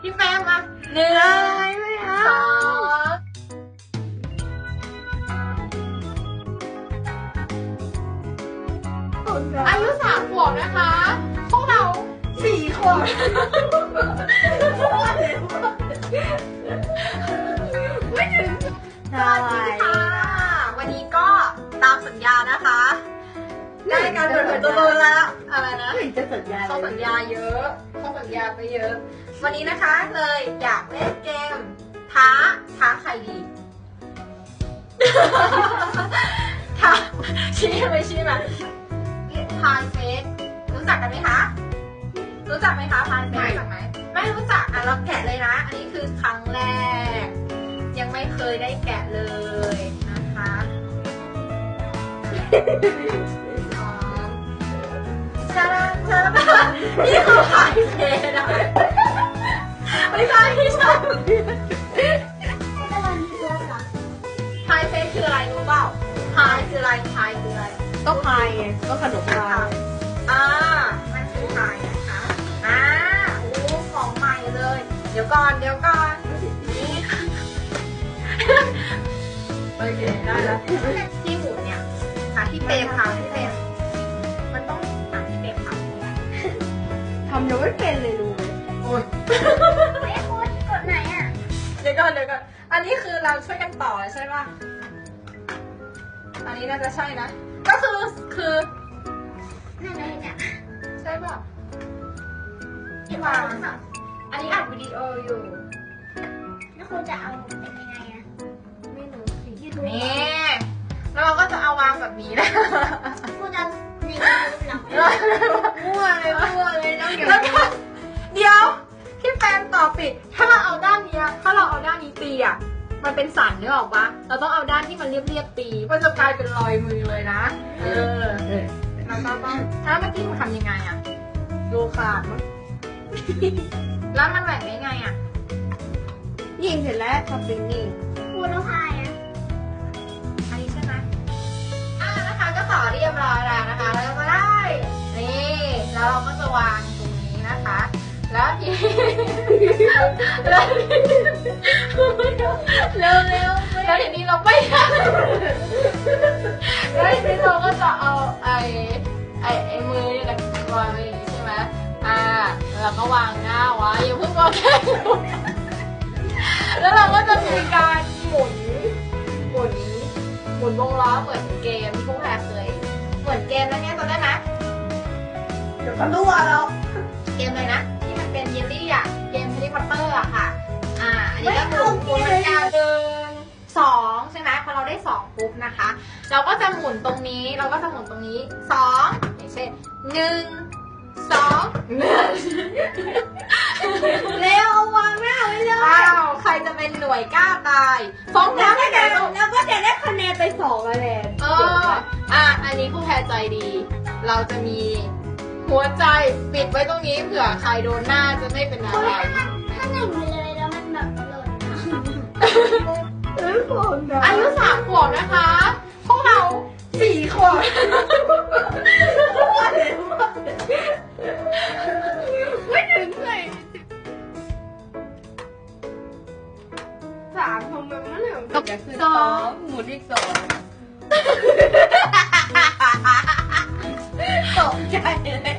พี่แป้งมาหนึ่งอะไรไม่เอาสองอายุสามขวบนะคะ พวกเราสี่ขวบไม่ถึงสวัสดีค่ะ วันนี้ก็ตามสัญญานะคะ ได้การเปิดเผยตัวตนแล้วอะไรนะไม่เห็นจะสัญญาเขาสัญญาเยอะเขาสัญญาไปเยอะ วันนี้นะคะเลยอยากเล่นเกมท้าท้าใครดีท้าชี้ไปชี้มาพายเฟสรู้จักกันไหมคะ รู้จักไหมคะพายเฟสรู้จักไหมไม่รู้จักอะเราแกะเลยนะ อันนี้คือครั้งแรก ยังไม่เคยได้แกะเลยนะคะพร้อม ชาดาชาดานี่คือพายเฟสอะไม่ใช่ไม่ใช่พายเฟสคืออะไรรู้เปล่าพายคืออะไรพายคืออะไรก็พายไงก็ขนมพายอ่ามันคือพายนะคะอ่าโอ้ของใหม่เลย เดี๋ยวก่อนเดี๋ยวก่อนนี่ค่ะโอเคได้แล้วที่หมุนเนี่ยค่ะที่เปรมค่ะ ทำยังไม่เป็นเลยรู้ไหมโอ้ยไม่โค้ดกดไหนอะ เดี๋ยวก่อนเดี๋ยวก่อนอันนี้คือเราช่วยกันต่อใช่ป่ะ อันนี้น่าจะใช่นะ ก็คือคือนั่นเลยเนี่ยใช่ป่ะที่วางอันนี้อัดวิดีโออยู่ แล้วคุณจะเอาเป็นยังไงอะ ไม่รู้สิยูทูบนี่แล้วเราก็จะเอาวางแบบนี้นะคุณจะในยูทูบเหรอาด้านเนี้ยถ้าเราเอาด้านนี้ตีอะ มันเป็นสันนึกออกปะเราต้องเอาด้านที่มันเรียบๆตีมันจะกลายเป็นรอยมือเลยนะ เออเออเราก็ต้องถ้าเมื่อกี้หนูทำยังไงอะดูขาดมั้งแล้วมันแหว่งได้ไงอะ ยิงเสร็จแล้วสปริงนิ่งคุณต้องพายอะอันนี้ใช่ไหมอ่านะคะก็ต่อเรียบร้อยแล้วนะคะ แล้วก็ได้ นี่ แล้วเราก็จะวางตรงนี้นะคะ แล้วที แล้วเร็วเร็วแล้วทีนี้เราไม่ได้แล้วทีนี้เราก็จะเอาไอ้ไอ้ไอ้มือเนี่ยนะวางไว้อย่างนี้ใช่ไหมอ่าแล้วก็วางหน้าไว้อย่าเพิ่งวางแค่แล้วเราก็จะมีการหมุนหมุนหมุนวงล้อเหมือนเกมที่พวกแพรเคยเหมือนเกมแล้วเนี่ยจำได้ไหมเดี๋ยวก็รั่วแล้วเกมเลยนะ ไหมพอเราได้สองปุ๊บนะคะ เราก็จะหมุนตรงนี้เราก็จะหมุนตรงนี้สองอย่างเช่นหนึ่งสองหนึ่งเร็ววางหน้าไว้เลยอ้าวใครจะเป็นหน่วยกล้าตายฟ้องแล้วน้ำก็ให้จะแกลงแล้วก็จะได้คะแนนไปสองคะแนนเอออะอันนี้ผู้แพ้ใจดี เราจะมีหัวใจปิดไว้ตรงนี้เผื่อใครโดนหน้าจะไม่เป็นอะไรถ้าหนึ่งไปเลย เออผมนะอายุสามขวบนะคะ พวกเราสี่ขวบมั่วเลยมั่วเลยไม่ถึงเลยสามทำไมมันเหลือก็คือสองหมุนอีกสองตกใจเลย